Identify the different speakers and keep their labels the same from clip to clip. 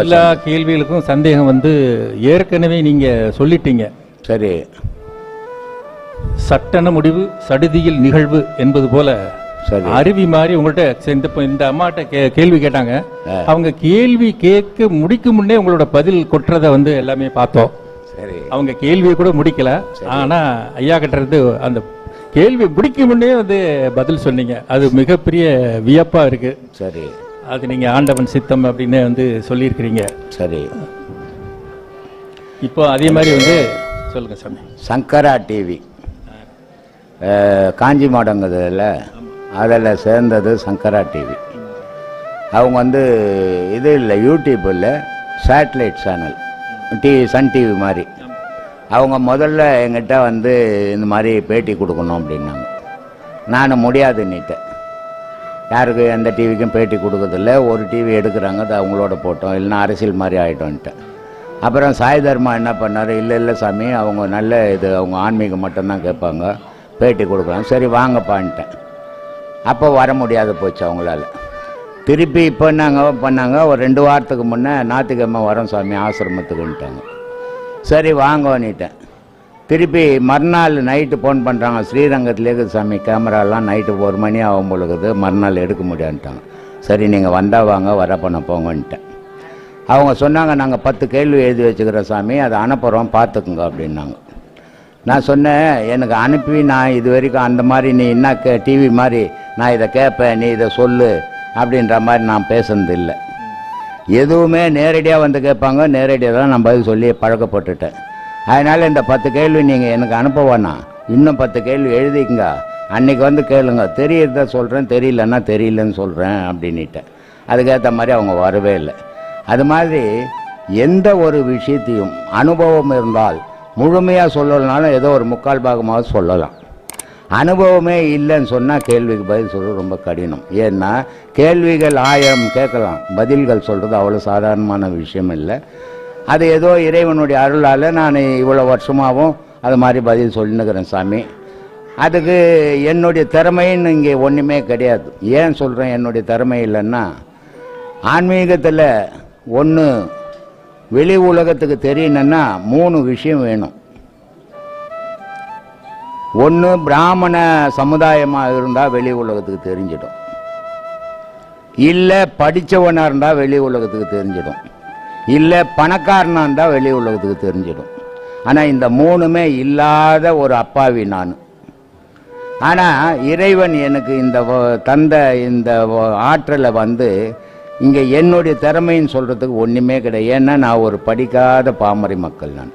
Speaker 1: எல்லா கேள்விகளுக்கும் சந்தேகம் வந்து ஏற்கனவே நீங்க சொல்லிட்டீங்க.
Speaker 2: சரி.
Speaker 1: சட்டன முடிவு சடுதியில் நிகழ்வு என்பது போல அருவி மாதிரி உங்கள்ட்ட சரி, இந்த இந்த அம்மாட்ட கேள்வி கேட்டாங்க. அவங்க கேள்வி கேட்க முடிக்கும் முன்னே உங்களோட பதில் கொட்டுறத வந்து எல்லாமே பார்த்தோம்.
Speaker 2: சரி.
Speaker 1: அவங்க கேள்வியை கூட முடிக்கல. ஆனா ஐயா கிட்ட இருந்து அந்த கேள்வி முடிக்கும் முன்னே வந்து பதில் சொன்னீங்க. அது மிகப்பெரிய வியப்பா இருக்கு.
Speaker 2: சரி.
Speaker 1: அது நீங்க ஆண்டவன் சித்தம் அப்படின்னு வந்து சொல்லியிருக்கிறீங்க.
Speaker 2: சரி.
Speaker 1: இப்போ அதே மாதிரி வந்து சொல்லுங்க சாமி.
Speaker 2: சங்கரா டிவி. காஞ்சி மாடங்குதுல அதில் சேர்ந்தது சங்கரா டிவி. அவங்க வந்து இது இல்லை யூடியூப் இல்லை satellite channel TV Sun TV மாதிரி. அவங்க முதல்ல எங்கிட்ட வந்து இந்த மாதிரி பேட்டி கொடுக்கணும் அப்படின்னாங்க. நான் முடியாதுன்னுட்டேன் யாருக்கு எந்த டிவிக்கும் பேட்டி கொடுக்கறதில்ல. ஒரு டிவி எடுக்கிறாங்க அது அவங்களோட போட்டோம். இல்லைன்னா அரசியல் மாதிரி ஆகிட்டோன்ட்டேன் அப்புறம் சாய் தர்மா என்ன பண்ணார்? இல்லை இல்லை சாமி அவங்க நல்ல இது அவங்க ஆன்மீகம் மட்டும்தான் கேட்பாங்க. பேட்டி கொடுக்குறாங்க சரி வாங்கப்பான்ட்டேன் அப்போ வர முடியாது போச்சு அவங்களால. திருப்பி இப்போ என்னங்க பண்ணாங்க? ஒரு ரெண்டு வாரத்துக்கு முன்னே ஞாயிற்றுக்கிழமை வரோம் சாமி ஆசிரமத்துக்குன்ட்டாங்க சரி வாங்கன்னுட்டேன் திருப்பி மறுநாள் நைட்டு ஃபோன் பண்ணுறாங்க ஸ்ரீரங்கத்துல சாமி கேமராலாம் நைட்டு ஒரு மணி ஆகும் பொழுது மறுநாள் எடுக்க முடியான்ட்டாங்க சரி நீங்கள் வந்தால் வாங்க வரப்பண்ண போங்கன்ட்டேன். அவங்க சொன்னாங்க நாங்கள் பத்து கேள்வி எழுதி வச்சுக்கிறோம் சாமி அதை அனுப்புகிறோம் பார்த்துக்குங்க அப்படின்னாங்க. நான் சொன்னேன் எனக்கு அனுப்பி நான் இது வரைக்கும் அந்த மாதிரி நீ என்ன கே டிவி மாதிரி நான் இதை கேட்பேன் நீ இதை சொல்லு அப்படின்ற மாதிரி நான் பேசுனது இல்லை. எதுவுமே நேரடியாக வந்து கேட்பாங்க நேரடியாக தான் நான் பதில் சொல்லி பழக்கப்பட்டுட்டேன். அதனால் இந்த பத்து கேள்வி நீங்கள் எனக்கு அனுப்ப வேணாம். இன்னும் பத்து கேள்வி எழுதிக்கங்க. அன்றைக்கி வந்து கேளுங்க. தெரியுறத சொல்கிறேன் தெரியலன்னா தெரியலன்னு சொல்கிறேன் அப்படின்ட்டேன் அதுக்கேற்ற மாதிரி அவங்க வரவே இல்லை. அது மாதிரி எந்த ஒரு விஷயத்தையும் அனுபவம் இருந்தால் முழுமையாக சொல்லலைனாலும் ஏதோ ஒரு முக்கால் பாகமாக சொல்லலாம். அனுபவமே இல்லைன்னு சொன்னால் கேள்விக்கு பதில் சொல்கிறது ரொம்ப கடினம். ஏன்னா கேள்விகள் ஆயிரம் கேட்கலாம். பதில்கள் சொல்கிறது அவ்வளோ சாதாரணமான விஷயம் இல்லை. அது ஏதோ இறைவனுடைய அருளால் நான் இவ்வளோ வருஷமாகவும் அது மாதிரி பதில் சொல்லினுக்கிறேன் சாமி. அதுக்கு என்னுடைய திறமைன்னு இங்கே ஒன்றுமே கிடையாது. ஏன் சொல்கிறேன் என்னுடைய திறமை இல்லைன்னா ஆன்மீகத்தில் ஒன்று வெளி உலகத்துக்கு தெரியணுன்னா மூணு விஷயம் வேணும். ஒன்று பிராமண சமுதாயமாக இருந்தால் வெளி உலகத்துக்கு தெரிஞ்சிடும். இல்லை படித்தவனாக இருந்தால் வெளி உலகத்துக்கு தெரிஞ்சிடும். இல்லை பணக்காரனாக இருந்தால் வெளி உலகத்துக்கு தெரிஞ்சிடும். ஆனால் இந்த மூணுமே இல்லாத ஒரு அப்பாவி நான். ஆனால் இறைவன் எனக்கு இந்த தந்த இந்த ஆற்றலை வந்து இங்கே என்னுடைய திறமைன்னு சொல்கிறதுக்கு ஒன்றுமே கிடையாது. ஏன்னா நான் ஒரு படிக்காத பாமரை மக்கள் நான்.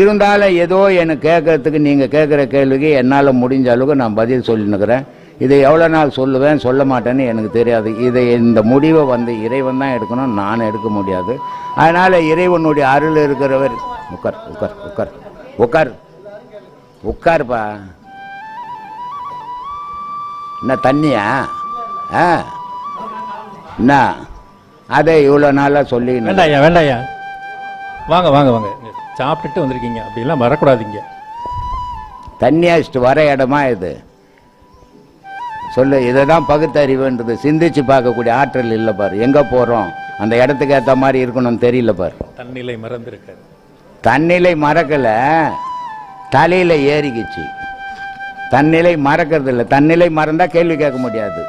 Speaker 2: இருந்தாலும் ஏதோ எனக்கு கேட்கறதுக்கு நீங்கள் கேட்குற கேள்விக்கு என்னால் முடிஞ்ச அளவுக்கு நான் பதில் சொல்லினுக்கிறேன் இதை எவ்வளோ நாள் சொல்லுவேன் சொல்ல மாட்டேன்னு எனக்கு தெரியாது. இதை இந்த முடிவை வந்து இறைவன் தான் எடுக்கணும் நான் எடுக்க முடியாது. அதனால் இறைவனுடைய அருள் இருக்கிறவர் உட்கார் உட்கார் உட்கார் உட்கார் உட்காருப்பா என்ன தண்ணியா? ஆ? என்ன? அதை இவ்வளோ நாளாக சொல்லி
Speaker 1: வேண்டாயா வேண்டாயா வாங்க வாங்க வாங்க. சாப்பிட்டுட்டு வந்திருக்கீங்க. அப்படிலாம் வரக்கூடாதீங்க
Speaker 2: தண்ணி அடிச்சிட்டு வர இடமா இது? சொல்லு இதை தான் பகுத்தறிவுன்றது. சிந்திச்சு பார்க்கக்கூடிய ஆற்றல் இல்லை பாரு. எங்கே போகிறோம் அந்த இடத்துக்கு ஏற்ற மாதிரி இருக்கணும்னு தெரியல பாரு.
Speaker 1: தன்னிலை மறந்திருக்காரு.
Speaker 2: தன்னிலை மறக்கலை. தலையில் ஏறிக்கிச்சு. தன்னிலை மறக்கிறது இல்லை. தன்னிலை மறந்தா கேள்வி கேட்க முடியாது.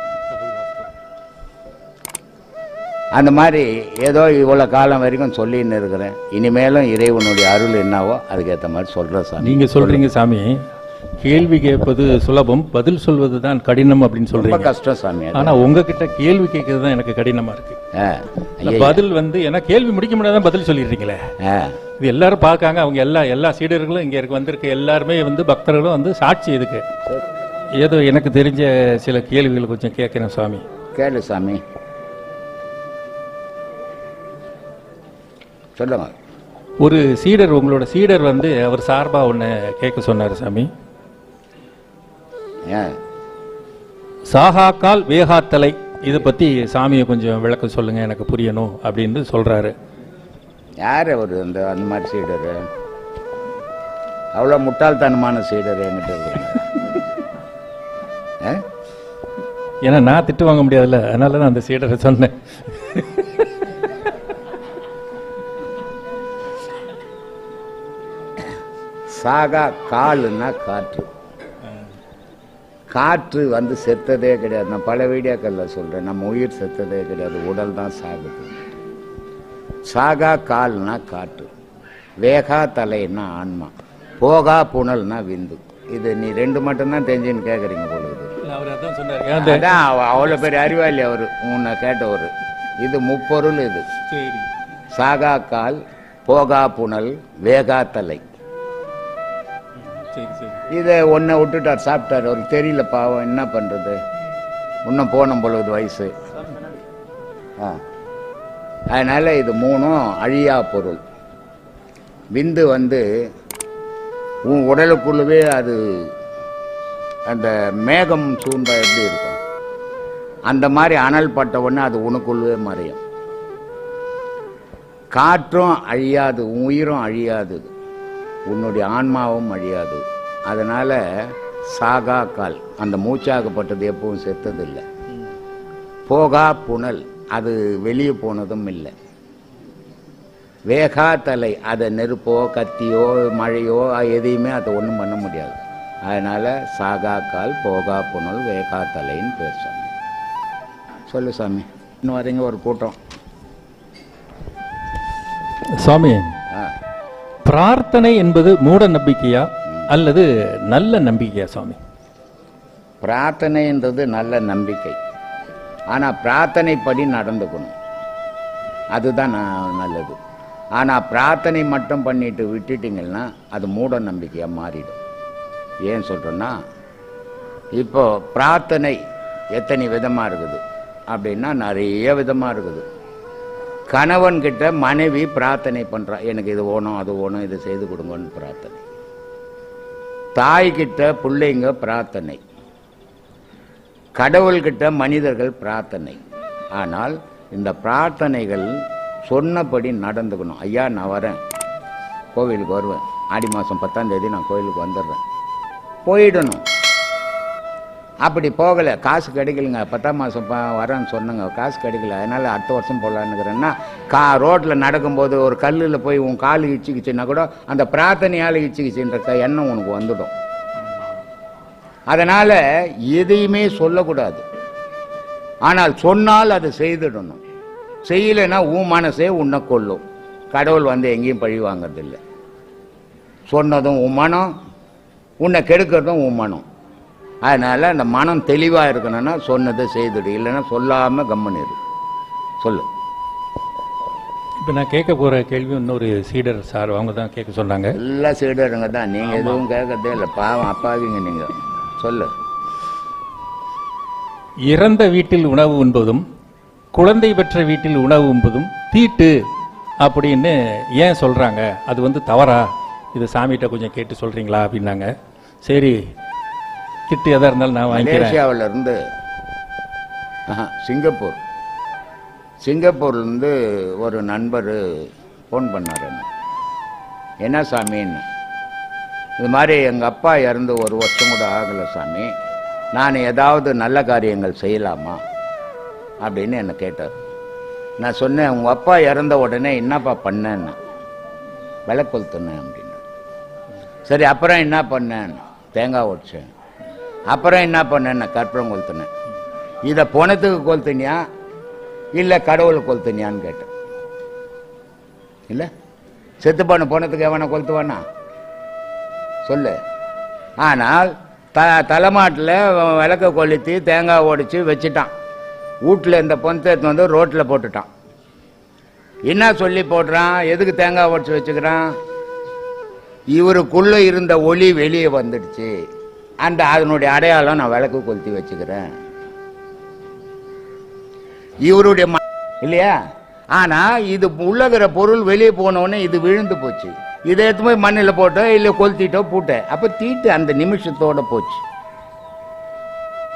Speaker 2: அந்த மாதிரி ஏதோ இவ்வளோ காலம் வரைக்கும் சொல்லின்னு இருக்கிறேன். இனிமேலும் இறைவனுடைய அருள் என்னவோ அதுக்கேற்ற மாதிரி சொல்கிறேன் சாமி.
Speaker 1: நீங்க சொல்றீங்க சாமி. கேள்வி கேட்பது சுலபம் பதில் சொல்வது தான் கடினம் அப்படின்னு சொல்றீங்க.
Speaker 2: கஷ்டம் சாமி.
Speaker 1: ஆனா உங்ககிட்ட கேள்வி கேட்கறது தான் எனக்கு கடினமா இருக்கு. பதில் வந்து ஏன்னா கேள்வி முடிக்க முடியாதான் பதில் சொல்லிடுறீங்களே. இது எல்லாரும் பார்க்காங்க அவங்க எல்லா எல்லா சீடர்களும் இங்க இருக்க வந்திருக்க எல்லாருமே வந்து பக்தர்களும் வந்து சாட்சி இதுக்கு. ஏதோ எனக்கு தெரிஞ்ச சில கேள்விகள் கொஞ்சம் கேட்கிறேன் சுவாமி
Speaker 2: கேளு சாமி. சொல்லுங்க.
Speaker 1: ஒரு சீடர் உங்களோட சீடர் வந்து அவர் சார்பா ஒன்று கேட்க சொன்னார் சாமி.
Speaker 2: ஏன்
Speaker 1: சாகாக்கால் வேகாத்தலை. இதை பற்றி சாமியை கொஞ்சம் விளக்கம் சொல்லுங்கள் எனக்கு புரியணும் அப்படின்னு சொல்கிறாரு
Speaker 2: யார் அவர் அந்த அந்த மாதிரி சீடரு? அவ்வளோ முட்டாள்தனமான சீடர் என்கிட்ட eh?
Speaker 1: ஏன்னா நான் திட்டு வாங்க முடியாதுல்ல. அதனால நான் அந்த சீடரை சொன்னேன்.
Speaker 2: சாகா காலுன்னா காற்று. காற்று வந்து செத்ததே கிடையாது. நான் பல வீடியோக்களில் சொல்கிறேன் நம்ம உயிர் செத்ததே கிடையாது. உடல் தான் சாகுது. சாகா கால்னா காற்று. வேகா தலைன்னா ஆன்மா. போகா புனல்னா விந்து. இது நீ ரெண்டு மட்டும்தான் தெரிஞ்சுன்னு கேட்குறீங்க பொழுது
Speaker 1: அவர் அதான்
Speaker 2: அவ்வளோ பெரிய அறிவாளி அவர். உன்னை கேட்டவர். இது முப்பொருள் இது. சாகா கால் போகா புனல் வேகா தலை. இதை ஒன்றை விட்டுட்டார் சாப்பிட்டார். அவருக்கு தெரியல பாவம் என்ன பண்ணுறது இன்னும் போன பொழுது வயசு. ஆ. அதனால் இது மூணும் அழியா பொருள். விந்து வந்து உன் உடலுக்குள்ளவே அது அந்த மேகம் சூழ்ந்தா எப்படி இருக்கும்? அந்த மாதிரி அனல் பட்ட உடனே அது உனக்குள்ளவே மறையும். காற்றும் அழியாது உன் உயிரும் அழியாது. உன்னுடைய ஆன்மாவும் அழியாது. அதனால சாகா கால் அந்த மூச்சாகப்பட்டது எப்பவும் செத்ததில்லை. போகா புனல் அது வெளியே போனதும் இல்லை. வேகா தலை அதை நெருப்போ கத்தியோ மழையோ எதையுமே அதை ஒன்றும் பண்ண முடியாது. அதனால சாகா கால் போகா புனல் வேகா தலைன்னு பேர் சாமி. சொல்லு சாமி. இன்னும் வரீங்க ஒரு கூட்டம்.
Speaker 1: சுவாமி
Speaker 2: ஆ.
Speaker 1: பிரார்த்தனை என்பது மூட நம்பிக்கையா? அல்லது நல்ல நம்பிக்கையா சுவாமி?
Speaker 2: பிரார்த்தனைன்றது நல்ல நம்பிக்கை. ஆனால் பிரார்த்தனைப்படி நடந்துக்கணும். அதுதான் நல்லது. ஆனால் பிரார்த்தனை மட்டும் பண்ணிட்டு விட்டுட்டிங்கன்னா அது மூட நம்பிக்கையாக மாறிடும். ஏன் சொல்கிறோன்னா இப்போ பிரார்த்தனை எத்தனை விதமாக இருக்குது? அப்படின்னா நிறைய விதமாக இருக்குது. கணவன்கிட்ட மனைவி பிரார்த்தனை பண்ணுறா எனக்கு இது ஓணும் அது ஓணும் இது செய்து கொடுங்கன்னு பிரார்த்தனை. தாய்கிட்ட பிள்ளைங்க பிரார்த்தனை. கடவுள்கிட்ட மனிதர்கள் பிரார்த்தனை. ஆனால் இந்த பிரார்த்தனைகள் சொன்னபடி நடந்துக்கணும். ஐயா நான் வரேன். கோவிலுக்கு வருவேன். ஆடி மாதம் பத்தாம் தேதி நான் கோயிலுக்கு வந்துடுறேன். போயிடணும். அப்படி போகலை. காசு கிடைக்கலங்க. பத்தாம் மாதம் வரேன்னு சொன்னங்க. காசு கிடைக்கல. அதனால் அடுத்த வருஷம் போகலான்னுக்கிறேன்னா கா ரோட்டில் நடக்கும்போது ஒரு கல்லில் போய் உன் கால் இச்சுக்கிச்சுன்னா கூட அந்த பிரார்த்தனையால் இச்சுக்கிச்சுன்ற எண்ணம் உனக்கு வந்துடும். அதனால் எதையுமே சொல்லக்கூடாது. ஆனால் சொன்னால் அதை செய்திடணும். செய்யலைன்னா உன் மனசே உன்னை கொல்லும். கடவுள் வந்து எங்கேயும் பழி வாங்கறதில்லை. சொன்னதும் உன் மனம் உன்னை கெடுக்கிறதும் உன் மனம். அதனால் அந்த மனம் தெளிவாக இருக்கணும்னா சொன்னதை செய்துடு. இல்லைன்னா சொல்லாமல் கம்மன் இரு சொல்லு.
Speaker 1: இப்போ நான் கேட்க போகிற கேள்வி இன்னொரு சீடர் சார் அவங்க தான் கேட்க சொன்னாங்க.
Speaker 2: எல்லா சீடருங்க தான். நீங்கள் எதுவும் கேட்கறதே இல்லை. பாவம் அப்பாவிங்க நீங்கள் சொல்லு.
Speaker 1: இறந்த வீட்டில் உணவு உண்பதும் குழந்தை பெற்ற வீட்டில் உணவு உண்பதும் தீட்டு அப்படின்னு ஏன் சொல்கிறாங்க அது வந்து தவறா? இது சாமிகிட்ட கொஞ்சம் கேட்டு சொல்கிறீங்களா அப்படின்னாங்க. சரி திட்டு எதாக இருந்தாலும் நான் வாங்கிக்கிறேன்.
Speaker 2: மலேசியாவில் இருந்து சிங்கப்பூர். சிங்கப்பூர்லேருந்து ஒரு நண்பர் ஃபோன் பண்ணார் என்ன. என்ன சாமின்னு இது மாதிரி எங்கள் அப்பா இறந்து ஒரு வருஷம் கூட ஆகலை சாமி. நான் ஏதாவது நல்ல காரியங்கள் செய்யலாமா? அப்படின்னு என்னை கேட்டார். நான் சொன்னேன் உங்கள் அப்பா இறந்த உடனே என்னப்பா பண்ணேன்னு. விளக்கு கொளுத்துனேன் அப்படின்னு சரி அப்புறம் என்ன பண்ணேன் தேங்காய் உடைச்சேன். அப்புறம் என்ன பண்ணேன்? கற்பூரம் கொளுத்துனேன். இதை போனத்துக்கு கொளுத்துனியா? இல்லை கடவுளை கொளுத்துனியான்னு கேட்டேன். இல்லை? செத்து போன எவனை கொளுத்துவானா? சொல்லு. ஆனால் த தலைமாட்டில் விளக்க கொளுத்தி தேங்காய் உடைச்சி வச்சுட்டான். வீட்டில் இந்த பொணத்தை வந்து ரோட்டில் போட்டுட்டான். என்ன சொல்லி போடுறான்? எதுக்கு தேங்காய் உடச்சி வச்சுக்கிறான்? இவருக்குள்ளே இருந்த ஒளி வெளியே வந்துடுச்சு. அந்த அதனுடைய அடையாளம் நான் விளக்கு கொளுத்தி வச்சுக்கிறேன். இவருடைய இல்லையா? ஆனால் இது உள்ளகிற பொருள் வெளியே போன இது விழுந்து போச்சு. இதை எடுத்து போய் மண்ணில் போட்டோ இல்லை கொளுத்திட்டோ பூட்ட. அப்போ தீட்டு அந்த நிமிஷத்தோட போச்சு.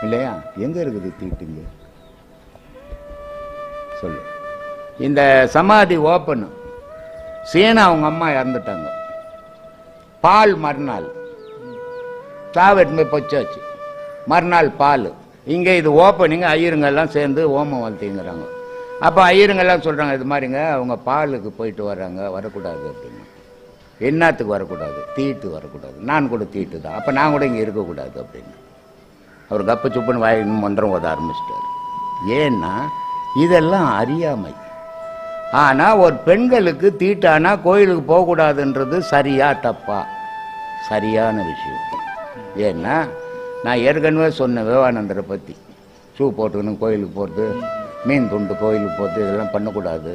Speaker 2: இல்லையா? எங்கே இருக்குது தீட்டுங்க சொல்லு. இந்த சமாதி ஓப்பன். சீனா அவங்க அம்மா இறந்துட்டாங்க. பால் மறுநாள். சாவெட்டு போய் பொச்சாச்சு. மறுநாள் பால். இங்கே இது ஓப்பனிங் ஐயருங்கெல்லாம் சேர்ந்து ஓமம் வளர்த்திங்கிறாங்க அப்போ ஐயருங்கெல்லாம் சொல்கிறாங்க இது மாதிரிங்க அவங்க பாலுக்கு போயிட்டு வர்றாங்க வரக்கூடாது அப்படின்னு. என்னத்துக்கு வரக்கூடாது? தீட்டு வரக்கூடாது. நான் கூட தீட்டு தான். அப்போ நான் கூட இங்கே இருக்கக்கூடாது அப்படின்னு. அவர் கப்பு சுப்புன்னு வாய் மந்திரம் ஓத ஆரம்பிச்சிட்டார். ஏன்னா இதெல்லாம் அறியாமை. ஆனால் ஒரு பெண்களுக்கு தீட்டானா கோயிலுக்கு போகக்கூடாதுன்றது சரியா தப்பா? சரியான விஷயம். ஏன்னா நான் ஏற்கனவே சொன்னேன் விவேகானந்தரை பற்றி ஷூ போட்டுக்கணும் கோயிலுக்கு போகிறது மீன் துண்டு கோயிலுக்கு போகிறது இதெல்லாம் பண்ணக்கூடாது.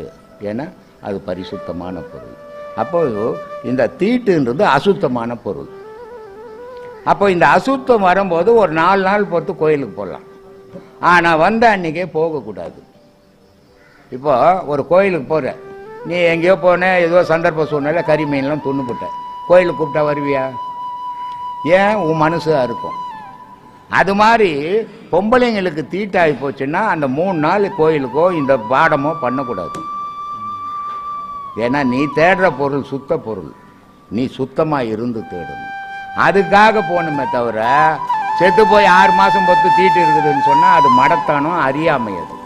Speaker 2: ஏன்னா அது பரிசுத்தமான பொருள். அப்போது இந்த தீட்டுன்றது அசுத்தமான பொருள். அப்போ இந்த அசுத்தம் வரும்போது ஒரு நாலு நாள் பொறுத்து கோயிலுக்கு போகலாம். ஆனால் வந்த அன்னைக்கே போகக்கூடாது. இப்போ ஒரு கோயிலுக்கு போகிற நீ எங்கேயோ போனேன் ஏதோ சந்தர்ப்ப சூழ்நிலை கறி மீன்லாம் துண்ணுபுட்ட. கோயிலுக்கு கூப்பிட்டா வருவியா? ஏன் உன் மனசு இருக்கும்? அது மாதிரி பொம்பளைங்களுக்கு தீட்டாகி போச்சுன்னா அந்த மூணு நாள் கோயிலுக்கோ இந்த பாடமோ பண்ணக்கூடாது. ஏன்னா நீ தேடுற பொருள் சுத்த பொருள். நீ சுத்தமாக இருந்து தேடணும். அதுக்காக போகணுமே தவிர செத்து போய் ஆறு மாதம் பத்து தீட்டு இருக்குதுன்னு சொன்னால் அது மடத்தானம் அறியாமை அது